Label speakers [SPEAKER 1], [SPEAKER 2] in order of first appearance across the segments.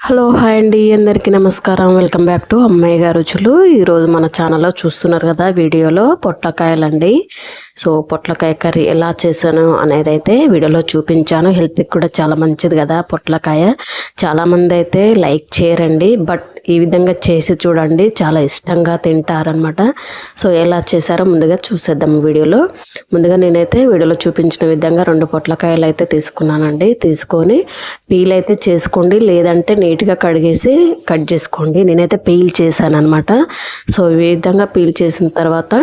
[SPEAKER 1] Hello hi అండి. అందరికీ నమస్కారం. వెల్కమ్ బ్యాక్ టు అమ్మాయి గారు రుచులు. ఈరోజు మన ఛానల్లో చూస్తున్నారు కదా వీడియోలో పొట్లకాయలండి. సో పొట్లకాయ కర్రీ ఎలా చేశాను అనేది అయితే వీడియోలో చూపించాను. హెల్త్కి కూడా చాలా మంచిది కదా పొట్లకాయ. చాలామంది అయితే లైక్ చేయరండి. బట్ ఈ విధంగా చేసి చూడండి. చాలా ఇష్టంగా తింటారనమాట సో ఎలా చేశారో ముందుగా చూసేద్దాం వీడియోలో. ముందుగా నేనైతే వీడియోలో చూపించిన విధంగా రెండు పొట్లకాయలు అయితే తీసుకున్నానండి. తీసుకొని పీల్ అయితే చేసుకోండి. లేదంటే నీట్గా కడిగేసి కట్ చేసుకోండి. నేనైతే పీల్ చేశాను అనమాట సో ఈ విధంగా పీల్ చేసిన తర్వాత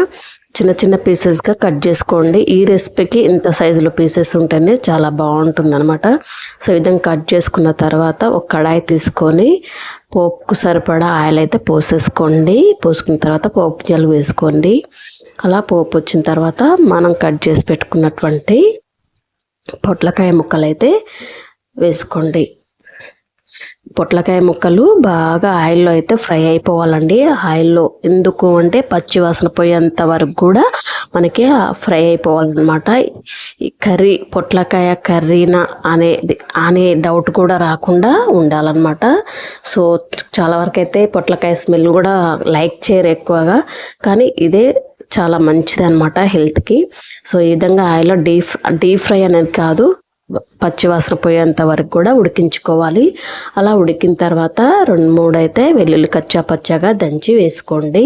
[SPEAKER 1] చిన్న చిన్న పీసెస్గా కట్ చేసుకోండి. ఈ రెసిపీకి ఇంత సైజులో పీసెస్ ఉంటేనే చాలా బాగుంటుంది అనమాట సో విధంగా కట్ చేసుకున్న తర్వాత ఒక కడాయి తీసుకొని పోపుకు సరిపడా ఆయిల్ అయితే పోసేసుకోండి. పోసుకున్న తర్వాత పోపు జలు వేసుకోండి. అలా పోపు వచ్చిన తర్వాత మనం కట్ చేసి పెట్టుకున్నటువంటి పొట్లకాయ ముక్కలు అయితే వేసుకోండి. పొట్లకాయ ముక్కలు బాగా ఆయిల్లో అయితే ఫ్రై అయిపోవాలండి. ఆయిల్లో ఎందుకు అంటే పచ్చి వాసన పోయేంత వరకు కూడా మనకి ఫ్రై అయిపోవాలన్నమాట. ఈ కర్రీ పొట్లకాయ కర్రీనా అనేది అనే డౌట్ కూడా రాకుండా ఉండాలన్నమాట. సో చాలా వరకు అయితే పొట్లకాయ స్మెల్ కూడా లైక్ చేయరు ఎక్కువగా. కానీ ఇదే చాలా మంచిది అనమాట హెల్త్కి. సో ఈ విధంగా ఆయిల్లో డీప్ డీప్ ఫ్రై అనేది కాదు. పచ్చివాసన పోయేంత వరకు కూడా ఉడికించుకోవాలి. అలా ఉడికిన తర్వాత రెండు మూడు అయితే వెల్లుల్లి కచ్చా పచ్చగా దంచి వేసుకోండి.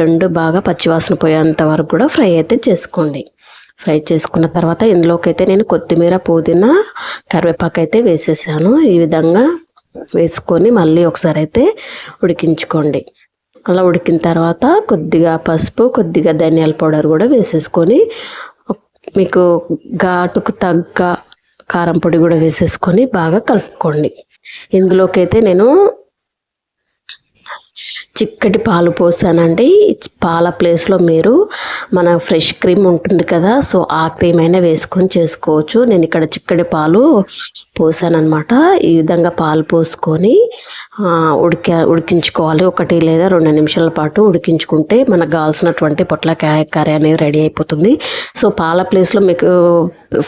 [SPEAKER 1] రెండు బాగా పచ్చివాసన పోయేంత వరకు కూడా ఫ్రై అయితే చేసుకోండి. ఫ్రై చేసుకున్న తర్వాత ఇందులోకి అయితే నేను కొత్తిమీర పుదీనా కరివేపాకు అయితే వేసేసాను. ఈ విధంగా వేసుకొని మళ్ళీ ఒకసారి అయితే ఉడికించుకోండి. అలా ఉడికిన తర్వాత కొద్దిగా పసుపు కొద్దిగా ధనియాల పౌడర్ కూడా వేసేసుకొని మీకు ఘాటుకు తగ్గ కారం పొడి కూడా వేసేసుకొని బాగా కలుపుకోండి. ఇందులోకి అయితే నేను చిక్కటి పాలు పోసానండి. పాల ప్లేస్లో మీరు మన ఫ్రెష్ క్రీమ్ ఉంటుంది కదా సో ఆ క్రీమ్ అయినా వేసుకొని చేసుకోవచ్చు. నేను ఇక్కడ చిక్కటి పాలు పోసానమాట ఈ విధంగా పాలు పోసుకొని ఉడిక ఉడికించుకోవాలి. ఒకటి లేదా రెండు నిమిషాల పాటు ఉడికించుకుంటే మనకు కావాల్సినటువంటి పొట్లకాయ కర్రీ అనేది రెడీ అయిపోతుంది. సో పాల ప్లేస్లో మీకు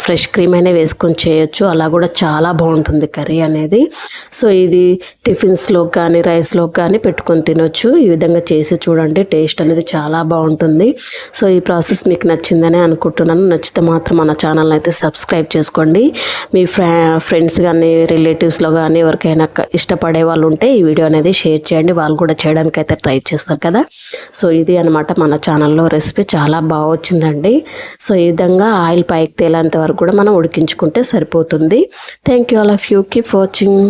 [SPEAKER 1] ఫ్రెష్ క్రీమ్ అయినా వేసుకొని చేయొచ్చు. అలా కూడా చాలా బాగుంటుంది కర్రీ అనేది. సో ఇది టిఫిన్స్లో కానీ రైస్లో కానీ పెట్టుకొని తినొచ్చు. ఈ విధంగా చేసి చూడండి. టేస్ట్ అనేది చాలా బాగుంటుంది. సో ఈ ప్రాసెస్ మీకు నచ్చిందని అనుకుంటున్నాను. నచ్చితే మాత్రం మన ఛానల్ని అయితే సబ్స్క్రైబ్ చేసుకోండి. మీ ఫ్రెండ్స్ కానీ రిలేటివ్స్లో కానీ ఎవరికైనా ఇష్టపడే వాళ్ళు ఉంటే ఈ వీడియో అనేది షేర్ చేయండి. వాళ్ళు కూడా చేయడానికి అయితే ట్రై చేస్తారు కదా. సో ఇది అనమాట మన ఛానల్లో రెసిపీ. చాలా బాగా వచ్చిందండి. సో ఈ విధంగా ఆయిల్ పైకి తేలేంత వరకు కూడా మనం ఉడికించుకుంటే సరిపోతుంది. Thank you all of you. Keep watching.